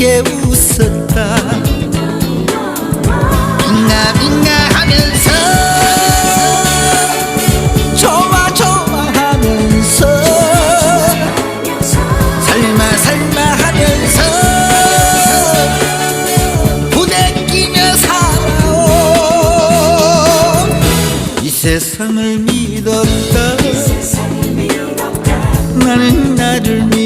함께 웃었다. 빙가 빙가 하면서 좋아 좋아 하면서 설마 설마 하면서 부대끼며 살아온 이 세상을 믿었다. 나는 나를 믿